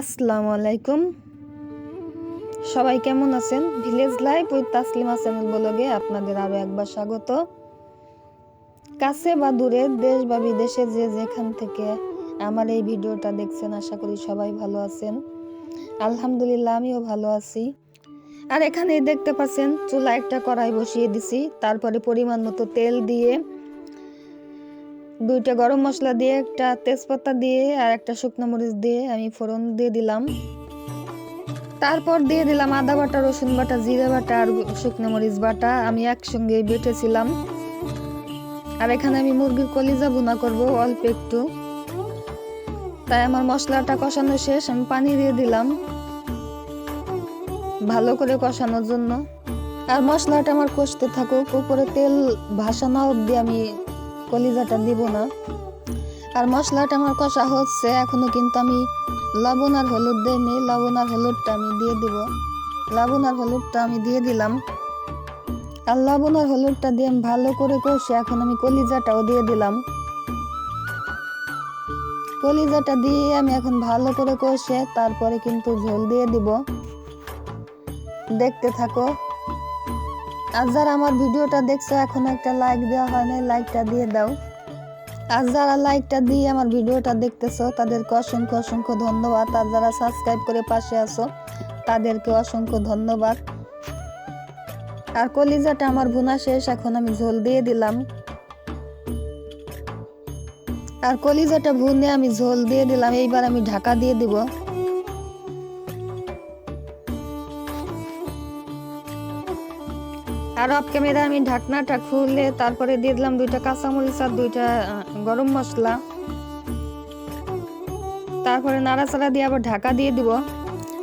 আসসালামু আলাইকুম। সবাই কেমন আছেন? Village life with Taslima channel ব্লগে আপনাদের আরও একবার স্বাগত। কাছে বা দূরে, দেশ বা বিদেশে যে যেখান থেকে আমার এই ভিডিওটা দেখছেন, আশা করি সবাই ভালো আছেন। আলহামদুলিল্লাহ, আমিও ভালো আছি। আর এখানে দেখতে পাচ্ছেন চুলা একটা কড়াই বসিয়ে দিছি। তারপরে পরিমাণ মতো তেল দিয়ে দুইটা গরম মশলা দিয়ে, একটা তেজপাতা দিয়ে আর একটা শুকনো মরিচ দিয়ে আমি ফোড়ন দিয়ে দিলাম। তারপর দিয়ে দিলাম আদা বাটা, রসুন বাটা, জিরে বাটা আর শুকনো মরিচ বাটা। আমি একসঙ্গে বেটেছিলাম। আর এখানে আমি মুরগির কলিজা ভুনা করব অল্প একটু। তাই আমার মশলাটা কষানো শেষ, আমি পানি দিয়ে দিলাম। ভালো করে কষানোর জন্য। আর মশলাটা আমার কষতে থাকুক, উপরে তেল ভাসানো অবধি আমি কলিজাটা দিব না। আর মশলাটা আমার কষা হচ্ছে, এখনও কিন্তু আমি লবণ আর হলুদ দিইনি লবণ আর হলুদটা আমি দিয়ে দিব। লবণ আর হলুদটা আমি দিয়ে দিলাম। আর লবণ আর হলুদটা দিয়ে আমি ভালো করে কষে এখন আমি কলিজাটাও দিয়ে দিলাম। কলিজাটা দিয়ে আমি এখন ভালো করে কষে তারপরে কিন্তু ঝোল দিয়ে দিব। দেখতে থাকো। আর যারা আমার ভিডিওটা দেখছ, এখন একটা লাইক দেওয়া হয় না লাইকটা দিয়ে দাও। আর যারা লাইকটা দিয়ে আমার ভিডিওটা দেখতেছো, তাদেরকে অসংখ্য অসংখ্য ধন্যবাদ। আর যারা সাবস্ক্রাইব করে পাশে আছো, তাদেরকে অসংখ্য ধন্যবাদ। আর কলিজাটা আমার ভুনা শেষ, এখন আমি ঝোল দিয়ে দিলাম। আর কলিজাটা ভুনে আমি ঝোল দিয়ে দিলাম, এইবার আমি ঢাকা দিয়ে দিব। আর অফ ক্যামেরা আমি ঢাকনাটা খুলে তারপরে দিয়ে দিলাম দুইটা কাঁচামরিচ আর দুইটা গরম মশলা। তারপরে নাড়াচাড়া দিয়ে আবার ঢাকা দিয়ে দিব।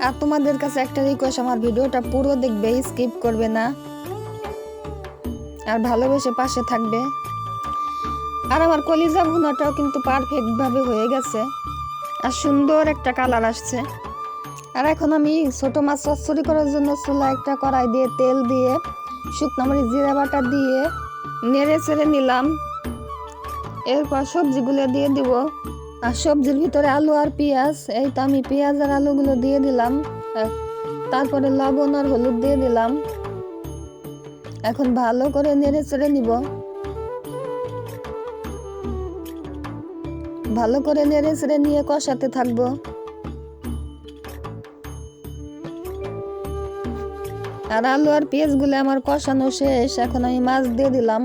আর তোমাদের কাছে একটা রিকোয়েস্ট আমার ভিডিওটা পুরো দেখবে স্কিপ করবে না। আর ভালোবেসে পাশে থাকবে। আর আমার কলিজা ভুনাটাও কিন্তু পারফেক্টভাবে হয়ে গেছে। আর সুন্দর একটা কালার আসছে। আর এখন আমি ছোট মাছ চচ্চড়ি করার জন্য চুলা একটা কড়াই দিয়ে তেল দিয়ে শুকনো মরিচ জিরা বাটা দিয়ে নেড়ে চেড়ে নিলাম। এরপর সবজিগুলো দিয়ে দিব। আর সবজির ভিতরে আলু আর পেঁয়াজ, এই তো আমি পেঁয়াজ আর আলুগুলো দিয়ে দিলাম। তারপরে লবণ আর হলুদ দিয়ে দিলাম। এখন ভালো করে নেড়ে চেড়ে নিব। ভালো করে নেড়ে চেড়ে নিয়ে কষাতে থাকব। আর আলু আর পেঁয়াজগুলো আমার কষানো শেষ, এখন আমি মাছ দিয়ে দিলাম।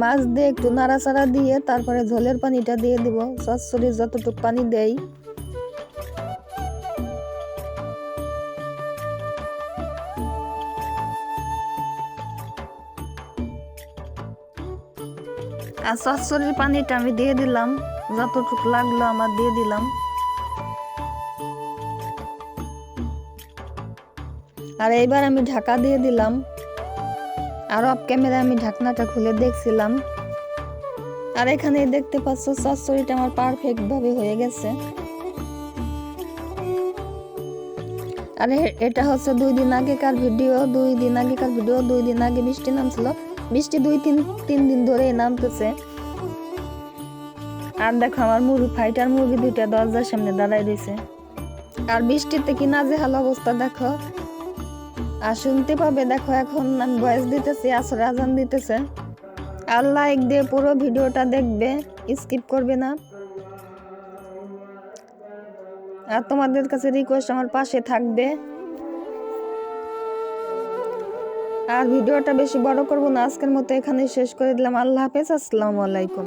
মাছ দিয়ে একটু নাড়াচাড়া দিয়ে তারপরে ঝোলের পানিটা দিয়ে দিব চচ্চড়ি যতটুকু পানি দেই। আর চচ্চড়ির পানিটা আমি দিয়ে দিলাম, যতটুকু লাগল আমার দিয়ে দিলাম। আর এইবার আমি ঢাকা দিয়ে দিলাম। আর অফ ক্যামেরা আমি ঢাকনাটা খুলে দেখছিলাম। আর এখানে দেখতে পাচ্ছ চচ্চড়িটা আমার পারফেক্ট ভাবে হয়ে গেছে। আর এটা হচ্ছে দুই দিন আগেকার ভিডিও দুই দিন আগেকার ভিডিও দুই দিন আগে বৃষ্টি নামছিল। বৃষ্টি দুই তিন তিন দিন ধরে নামতেছে। আর দেখো আমার মুরগি ফাইটার মুরগি দুইটা দরজার সামনে দাঁড়াই রয়েছে। আর বৃষ্টিতে কি না যে নাজেহাল অবস্থা দেখো। আর শুনতে পাবে, দেখো এখন ভয়েস দিতেছি, আসর আজান দিতেছে। আর লাইক দিয়ে পুরো ভিডিওটা দেখবে স্কিপ করবে না। আর তোমাদের কাছে রিকোয়েস্ট আমার পাশে থাকবে। আর ভিডিওটা বেশি বড় করব না, আজকের মতো এখানে শেষ করে দিলাম। আল্লাহ হাফেজ, আসসালামু আলাইকুম।